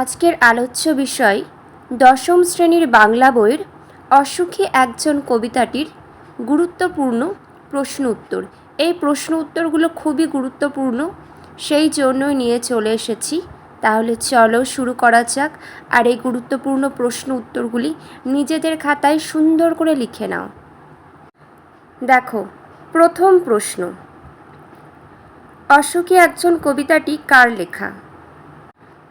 আজকের আলোচ্য বিষয়, দশম শ্রেণির বাংলা বইয়ের অসুখী একজন কবিতাটির গুরুত্বপূর্ণ প্রশ্ন উত্তর। এই প্রশ্ন উত্তরগুলো খুবই গুরুত্বপূর্ণ, সেই জন্যই নিয়ে চলে এসেছি। তাহলে চলো শুরু করা যাক আর এই গুরুত্বপূর্ণ প্রশ্ন উত্তরগুলি নিজেদের খাতায় সুন্দর করে লিখে নাও। দেখো, প্রথম প্রশ্ন, অসুখী একজন কবিতাটি কার লেখা?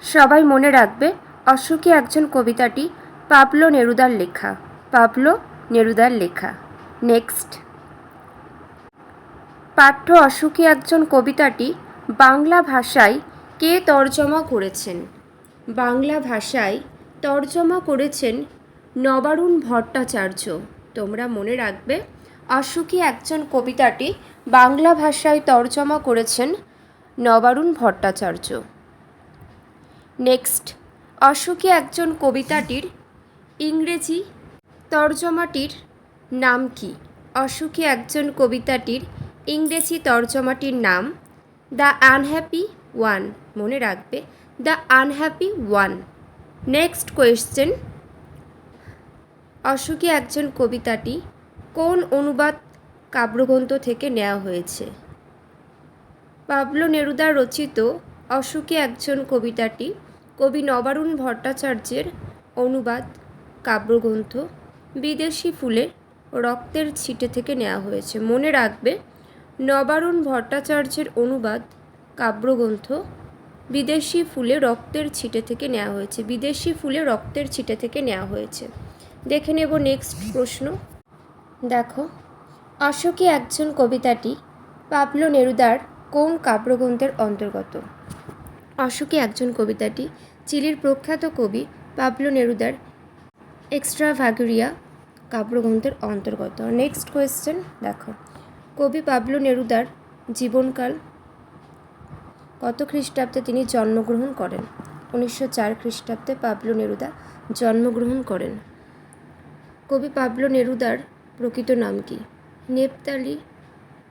সবাই মনে রাখবে অসুখী একজন কবিতাটি পাবলো নেরুদার লেখা। পাবলো নেরুদার লেখা। নেক্সট। পাঠ্য অসুখী একজন কবিতাটি বাংলা ভাষায় কে তর্জমা করেছেন? বাংলা ভাষায় তর্জমা করেছেন নবারুণ ভট্টাচার্য। তোমরা মনে রাখবে অসুখী একজন কবিতাটি বাংলা ভাষায় তর্জমা করেছেন নবারুণ ভট্টাচার্য। নেক্সট। অসুখী একজন কবিতাটির ইংরেজি তর্জমাটির নাম কি? অসুখী একজন কবিতাটির ইংরেজি তর্জমাটির নাম দ্য আনহ্যাপি ওয়ান। মনে রাখবে, the unhappy one. Next question. অসুখী একজন কবিতাটি কোন অনুবাদ কাব্যগ্রন্থ থেকে নেওয়া হয়েছে? পাবলো নেরুদা রচিত অসুখী একজন কবিতাটি কবি নবারুণ ভট্টাচার্যের অনুবাদ, কাব্যগ্রন্থ বিদেশি ফুলের রক্তের ছিটে থেকে নেওয়া হয়েছে। মনে রাখবে, নবারুণ ভট্টাচার্যের অনুবাদ, কাব্যগ্রন্থ বিদেশি ফুলে রক্তের ছিটে থেকে নেওয়া হয়েছে। বিদেশি ফুলে রক্তের ছিটে থেকে নেওয়া হয়েছে। দেখে নেব নেক্সট প্রশ্ন। দেখো, অশোকী একজন কবিতাটি পাবলো নেরুদার কোন কাব্যগ্রন্থের অন্তর্গত? অশোকী একজন কবিতাটি চিলির প্রখ্যাত কবি পাবলো নেরুদার এক্সট্রা ভ্যাগুরিয়া কাব্যগ্রন্থের অন্তর্গত। নেক্সট কোয়েশ্চেন দেখো। কবি পাবলো নেরুদার জীবনকাল কত খ্রিস্টাব্দে তিনি জন্মগ্রহণ করেন? উনিশশো চার খ্রিস্টাব্দে পাবলো নেরুদা জন্মগ্রহণ করেন। কবি পাবলো নেরুদার প্রকৃত নাম কি? Neftali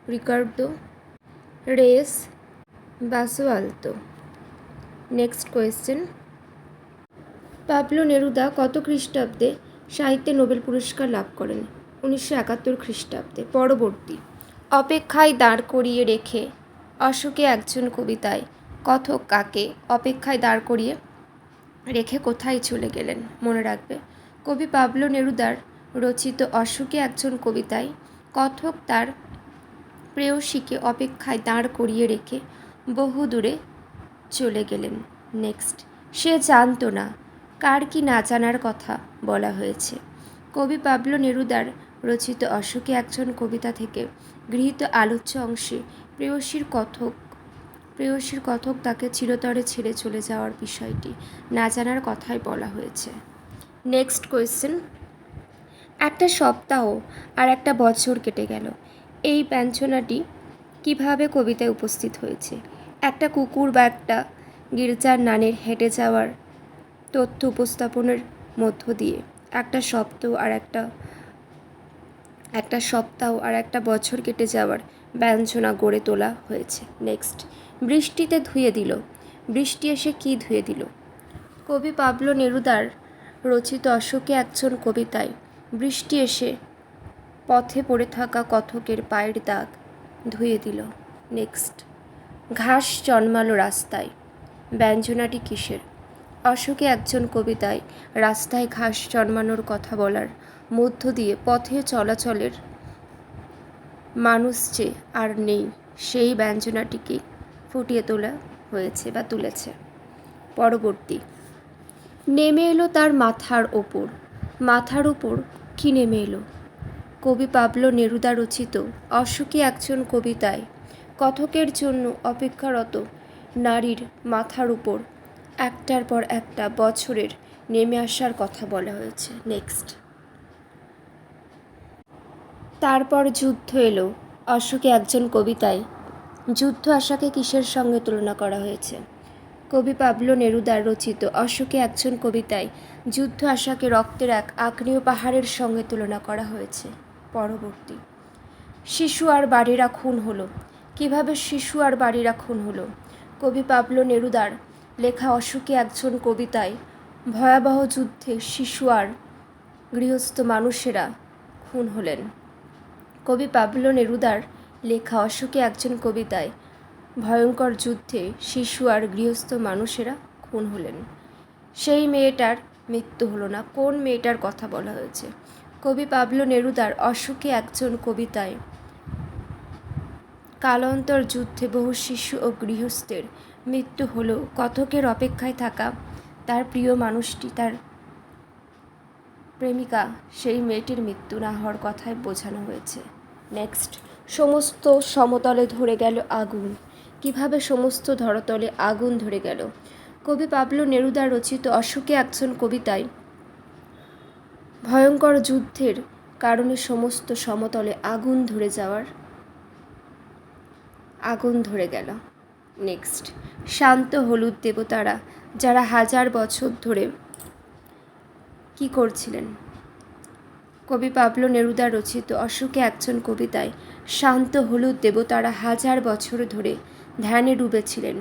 Ricardo Reyes Basoalto. Next question Pablo Neruda কত খ্রিস্টাব্দে সাহিত্যে নোবেল পুরস্কার লাভ করেন? উনিশশো একাত্তর খ্রিস্টাব্দে, পরবর্তী। অপেক্ষায় দাঁড় করিয়ে রেখে, অশোকে একজন কবিতায়, কথক কাকে? অপেক্ষায় দাঁড় করিয়ে রেখে কোথায় চলে গেলেন? মনে রাখবে, কবি পাবলো নেরুদার রচিত অশোকে একজন কবিতায়, কথক তার প্রেয়সীকে অপেক্ষায় দাঁড় করিয়ে রেখে বহু দূরে চলে গেলেন। নেক্সট, সে জানতো না কার কি না জানার কথা বলা হয়েছে। কবি পাবলো নেরুদার রচিত অশোকে একজন কবিতা থেকে গৃহীত আলোচ্য অংশে প্রেয়সীর কথক প্রেয়সীর কথক তাকে চিরতরে ছেড়ে চলে যাওয়ার বিষয়টি না জানার কথাই বলা হয়েছে। নেক্সট কোয়েশ্চেন একটা সপ্তাহ আর একটা বছর কেটে গেল। এই ব্যঞ্জনাটি কীভাবে কবিতায় উপস্থিত হয়েছে? একটা কুকুর বা একটা গির্জার নানের হেঁটে যাওয়ার তথ্য উপস্থাপনের মধ্য দিয়ে। একটা সপ্তাহ আর একটা একটা সপ্তাহ আর একটা বছর কেটে যাওয়ার ব্যঞ্জনা গড়ে তোলা হয়েছে। নেক্সট। বৃষ্টিতে ধুয়ে দিল। বৃষ্টি এসে কি ধুয়ে দিল? কবি পাবলো নেরুদার রচিত অশোকে একজন কবিতায়, বৃষ্টি এসে পথে পড়ে থাকা কথকের পায়ের দাগ ধুয়ে দিল। নেক্সট। ঘাস জন্মালো রাস্তায়। ব্যঞ্জনাটি কিসের? অশোকে একজন কবিতায় রাস্তায় ঘাস জন্মানোর কথা বলার মধ্য দিয়ে পথে চলাচলের মানুষ যে আর নেই, সেই ব্যঞ্জনাটিকে ফুটিয়ে তোলা হয়েছে বা তুলেছে। পরবর্তী। নেমে এলো তার মাথার ওপর। মাথার ওপর কি নেমে এলো? কবি পাবলো নেরুদা রচিত অশোকী একজন কবিতায় কথকের জন্য অপেক্ষারত নারীর মাথার উপর একটার পর একটা বছরের নেমে আসার কথা বলা হয়েছে। নেক্সট তারপর যুদ্ধ এলো। অশোকে একজন কবিতায়, যুদ্ধ আশাকে কিসের সঙ্গে তুলনা করা হয়েছে? কবি পাবলো নেরুদার রচিত অশোকে একজন কবিতায়, যুদ্ধ আশাকে রক্তের এক আগ্নেয় পাহাড়ের সঙ্গে তুলনা করা হয়েছে। পরবর্তী, শিশু আর বাড়িরা খুন হলো। কীভাবে শিশু আর বাড়িরা খুন হলো? কবি পাবলো নেরুদার লেখা অশোকে একজন কবিতায়, ভয়াবহ যুদ্ধে শিশু আর গৃহস্থ মানুষেরা খুন হলেন। কবি পাবলো নেরুদার লেখা অশোকে একজন কবিতায়, ভয়ঙ্কর যুদ্ধে শিশু আর গৃহস্থ মানুষেরা খুন হলেন। সেই মেয়েটার মৃত্যু হলো না, কোন মেয়েটার কথা বলা হয়েছে? কবি পাবলো নেরুদার অশোকে একজন কবিতায়, কালান্তর যুদ্ধে বহু শিশু ও গৃহস্থের মৃত্যু হলেও কথকের অপেক্ষায় থাকা তার প্রিয় মানুষটি, তার প্রেমিকা, সেই মেয়েটির মৃত্যু না হওয়ার কথাই বোঝানো হয়েছে। নেক্সট, সমস্ত সমতলে ধরে গেল আগুন। কীভাবে সমস্ত ধরতলে আগুন ধরে গেল? কবি পাবলো নেরুদা রচিত অশোকে একজন কবিতায়, ভয়ঙ্কর যুদ্ধের কারণে সমস্ত সমতলে আগুন ধরে যাওয়ার, আগুন ধরে গেল। নেক্সট। শান্ত হলুদ দেবতারা যারা হাজার বছর ধরে কি করছিলেন? কবি পাবলো নেরুদা রচিত অশোকে একজন কবিতায় শান্ত হলুদ দেবতারা হাজার বছর ধরে ধ্যানে ডুবেছিলেন,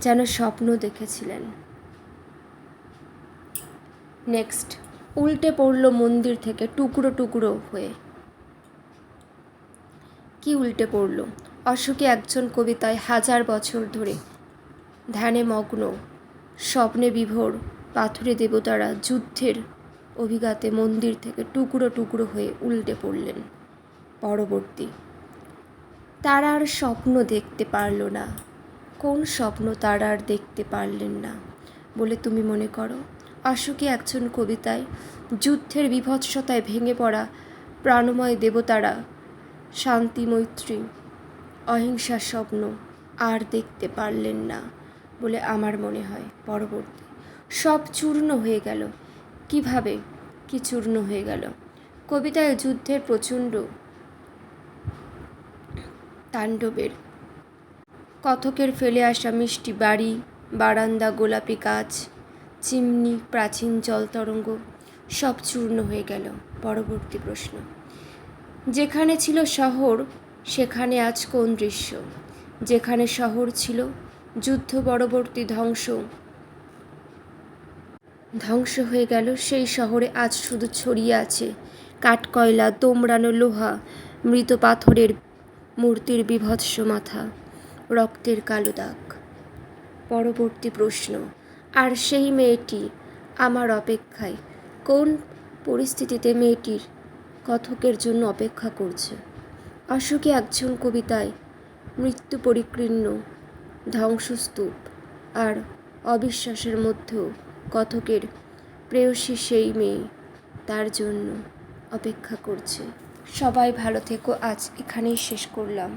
যেন স্বপ্ন দেখেছিলেন। নেক্সট। উল্টে পড়ল মন্দির থেকে টুকরো টুকরো হয়ে। কি উল্টে পড়ল? অশোকে একজন কবিতায় হাজার বছর ধরে। ধ্যানে মগ্ন, স্বপ্নে বিভোর, পাথুরে দেবতারা যুদ্ধের অভিঘাতে মন্দির থেকে টুকরো টুকরো হয়ে উল্টে পড়লেন পরবর্তী। তারা আর স্বপ্ন দেখতে পারল না। কোন স্বপ্ন তারা আর দেখতে পারলেন না বলে তুমি মনে করো? অশোকে একজন কবিতায় যুদ্ধের বিভৎসতায় ভেঙে পড়া প্রাণময় দেবতারা শান্তি, মৈত্রী অহিংসার স্বপ্ন আর দেখতে পারলেন না বলে আমার মনে হয় পরবর্তী। সব চূর্ণ হয়ে গেল। কীভাবে? কি চূর্ণ হয়ে গেল? কবিতায় যুদ্ধের প্রচণ্ড তাণ্ডবের। কথকের ফেলে আসা মিষ্টি বাড়ি, বারান্দা, গোলাপি গাছ, চিমনি, প্রাচীন জল তরঙ্গ, সব চূর্ণ হয়ে গেল। পরবর্তী প্রশ্ন। যেখানে ছিল শহর সেখানে আজ কোন দৃশ্য? যেখানে শহর ছিল যুদ্ধ পরবর্তী ধ্বংস। ধ্বংস হয়ে গেল সেই শহরে আজ শুধু ছড়িয়ে আছে কাঠকয়লা, দোমড়ানো লোহা, মৃত পাথরের মূর্তির বিভৎস মাথা, রক্তের কালো দাগ। পরবর্তী প্রশ্ন, আর সেই মেয়েটি আমার অপেক্ষায় কোন পরিস্থিতিতে মেয়েটির কথকের জন্য অপেক্ষা করছে? অশোকে একজন কবিতায়, মৃত্যু পরিকীর্ণ, ধ্বংসস্তূপ আর অবিশ্বাসের মধ্যেও কথকের প্রেয়সী সেই মেয়ে তার জন্য অপেক্ষা করছে। সবাই ভালো থেকো, আজ এখানেই শেষ করলাম।